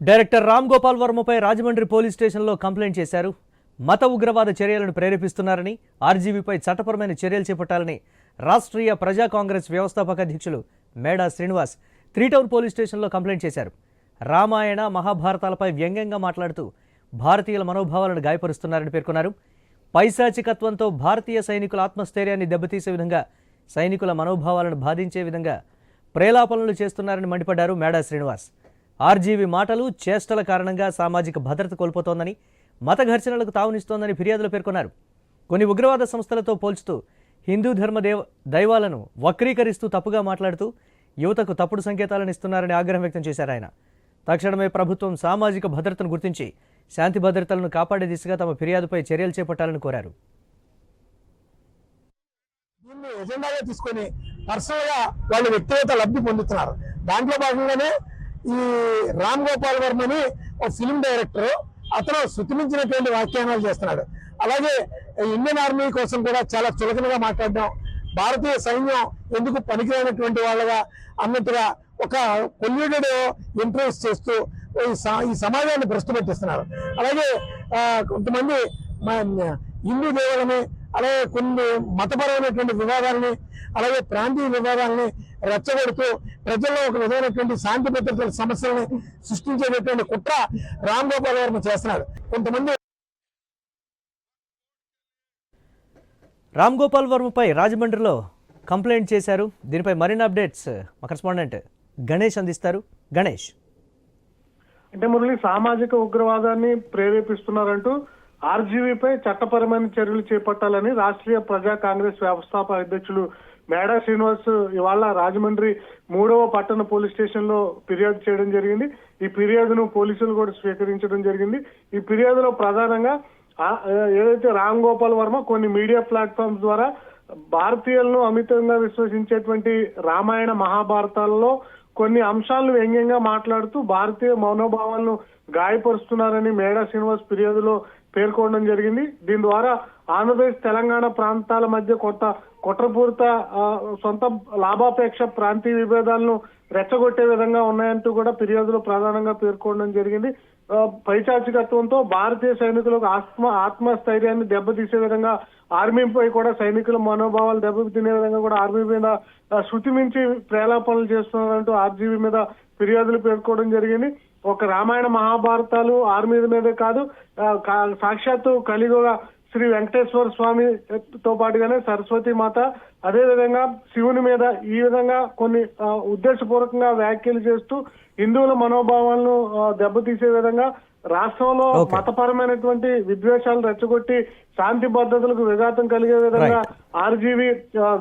Director Ram Gopal వర్మపై Rajahmundry police స్టేషన్లో complaint చేశారు. మత ఉగ్రవాద చర్యలను ప్రేరేపిస్తున్నారని ఆర్జీవీపై చట్టపరమైన చర్యలు చేపట్టాలని రాష్ట్రీయ ప్రజా కాంగ్రెస్ వ్యవస్థాపక అధ్యక్షులు Meda Srinivas three town police స్టేషన్లో కంప్లైంట్ చేశారు. రామాయణ మహాభారతాలపై వ్యంగ్యంగా మాట్లాడుతూ భారతీయుల మనోభావాలను గాయపరుస్తున్నారని పేర్కొన్నారు. పైశాచికత్వంతో భారతీయ సైనికుల ఆత్మస్థైర్యాన్ని దెబ్బతీసే విధంగా సైనికుల మనోభావాలను బాధించే విధంగా ప్రేలాపనలు చేస్తున్నారని మండిపడ్డారు మేడా శ్రీనివాస్. ఆర్జీవీ మాటలు చేష్టల కారణంగా సామాజిక భద్రత కోల్పోతోందని మత ఘర్షణలకు తావునిస్తోందని ఫిర్యాదులో పేర్కొన్నారు. కొన్ని ఉగ్రవాద సంస్థలతో పోల్చుతూ హిందూ ధర్మ దేవ దైవాలను వక్రీకరిస్తూ తప్పుగా మాట్లాడుతూ యువతకు తప్పుడు సంకేతాలను ఇస్తున్నారని ఆగ్రహం వ్యక్తం చేశారు ఆయన. తక్షణమే ప్రభుత్వం సామాజిక భద్రతను గుర్తించి శాంతి భద్రతలను కాపాడే దిశగా తమ ఫిర్యాదుపై చర్యలు చేపట్టాలని కోరారు. ఎజెండాగా తీసుకొని పర్సనల్గా వాళ్ళు వ్యక్తిగత లబ్ధి పొందుతున్నారు. దాంట్లో భాగంగానే ఈ రామ్ గోపాల్ వర్మని ఒక ఫిల్మ్ డైరెక్టర్ అతను శృతిమించినటువంటి వ్యాఖ్యానాలు చేస్తున్నాడు. అలాగే ఇండియన్ ఆర్మీ కోసం కూడా చాలా చులకనగా మాట్లాడడం భారతీయ సైన్యం ఎందుకు పనికిరైనటువంటి వాళ్ళగా అన్నట్టుగా ఒక పొల్యూటెడ్ ఇంటర్వ్యూస్ చేస్తూ ఈ స- ఈ సమాజాన్ని భ్రష్టుపెట్టిస్తున్నారు. అలాగే కొంతమంది హిందూ దేవులని అలాగే కొన్ని మతపరమైనటువంటి వివాదాలని అలాగే ప్రాంతీయ వివాదాలని రెచ్చగొడుతూ ప్రజల్లో ఒక విధమైనటువంటి శాంతి భద్రతల సమస్యలని సృష్టించేటటువంటి కుట్ర రామ్ గోపాల్ వర్మ చేస్తున్నాడు. కొంతమంది రామ్ గోపాల్ వర్మపై రాజమండ్రిలో కంప్లైంట్ చేశారు. దీనిపై మరిన్ని అప్డేట్స్ మా కరెస్పాండెంట్ గణేష్ అందిస్తారు. గణేష్. అంటే మురళి సామాజిక ఉగ్రవాదాన్ని ప్రేరేపిస్తున్నారంటూ ఆర్జీవీపై చట్టపరమైన చర్యలు చేపట్టాలని రాష్ట్రీయ ప్రజా కాంగ్రెస్ వ్యవస్థాపక అధ్యక్షులు మేడా శ్రీనివాస్ ఇవాళ రాజమండ్రి మూడవ పట్టణ పోలీస్ స్టేషన్లో ఫిర్యాదు చేయడం జరిగింది. ఈ ఫిర్యాదును పోలీసులు కూడా స్వీకరించడం జరిగింది. ఈ ఫిర్యాదులో ప్రధానంగా ఏదైతే రామ్ గోపాల్ వర్మ కొన్ని మీడియా ప్లాట్ఫామ్స్ ద్వారా భారతీయులను అమితంగా విశ్వసించేటువంటి రామాయణ మహాభారతాలలో కొన్ని అంశాలను వ్యంగ్యంగా మాట్లాడుతూ భారతీయ మనోభావాలను గాయపరుస్తున్నారని మేడా శ్రీనివాస్ ఫిర్యాదులో పేర్కొనడం జరిగింది. దీని ద్వారా ఆంధ్రప్రదేశ్ తెలంగాణ ప్రాంతాల మధ్య కొత్త కుట్రపూరిత సొంత లాభాపేక్ష ప్రాంతీయ విభేదాలను రెచ్చగొట్టే విధంగా ఉన్నాయంటూ కూడా ఫిర్యాదులు ప్రధానంగా పేర్కొనడం జరిగింది. పైచాచికత్వంతో భారతీయ సైనికులకు ఆత్మ ఆత్మస్థైర్యాన్ని దెబ్బతీసే విధంగా ఆర్మీపై కూడా సైనికుల మనోభావాలు దెబ్బతినే విధంగా కూడా ఆర్మీ మీద శృతి మించి ప్రేలాపనలు చేస్తున్నారంటూ ఆర్జీవీ మీద ఫిర్యాదులు పేర్కోవడం జరిగింది. ఒక రామాయణ మహాభారతాలు ఆర్మీ మీదే కాదు కా- సాక్షాత్తు కలియుగ శ్రీ వెంకటేశ్వర స్వామి తో పాటుగానే సరస్వతి మాత అదే విధంగా శివుని మీద ఈ విధంగా కొన్ని ఉద్దేశపూర్వకంగా వ్యాఖ్యలు చేస్తూ హిందువుల మనోభావాలను దెబ్బతీసే విధంగా రాష్ట్రంలో. మతపరమైనటువంటి విద్వేషాలు రెచ్చగొట్టి శాంతి భద్రతలకు విఘాతం కలిగే విధంగా ఆర్జీవి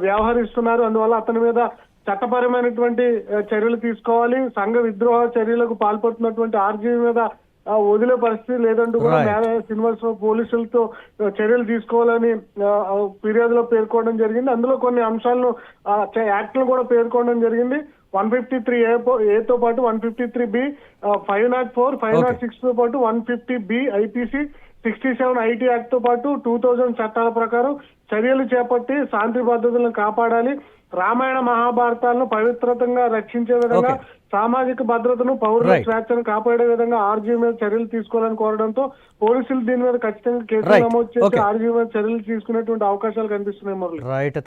వ్యవహరిస్తున్నారు. అందువల్ల అతని మీద చట్టపరమైనటువంటి చర్యలు తీసుకోవాలి. సంఘ విద్రోహ చర్యలకు పాల్పడుతున్నటువంటి ఆర్జీవి మీద వదిలే పరిస్థితి లేదంటూ కూడా. న్యాయ శ్రీనివాస పోలీసులతో ఆ, చర్యలు తీసుకోవాలని ఆ, ఆ, ఫిర్యాదులో పేర్కోవడం జరిగింది అందులో కొన్ని అంశాలను ఆ, యాక్ట్లు కూడా పేర్కొనడం జరిగింది వన్ ఫిఫ్టీ త్రీ ఏతో పాటు one fifty three B five naught four five naught సిక్స్తో పాటు one fifty B IPC sixty seven IT యాక్ట్తో పాటు టూ థౌజండ్ చట్టాల ప్రకారం చర్యలు చేపట్టి శాంతి భద్రతలను కాపాడాలి రామాయణ మహాభారతాలను పవిత్రతంగా రక్షించే విధంగా. సామాజిక భద్రతను పౌరుల. స్వేచ్ఛను కాపాడే విధంగా ఆర్జీ మీద చర్యలు తీసుకోవాలని కోరడంతో పోలీసులు దీని మీద ఖచ్చితంగా కేసులు. నమోదు చేసి. ఆర్జీ మీద చర్యలు తీసుకునేటువంటి అవకాశాలు కనిపిస్తున్నాయి మురళి రైట్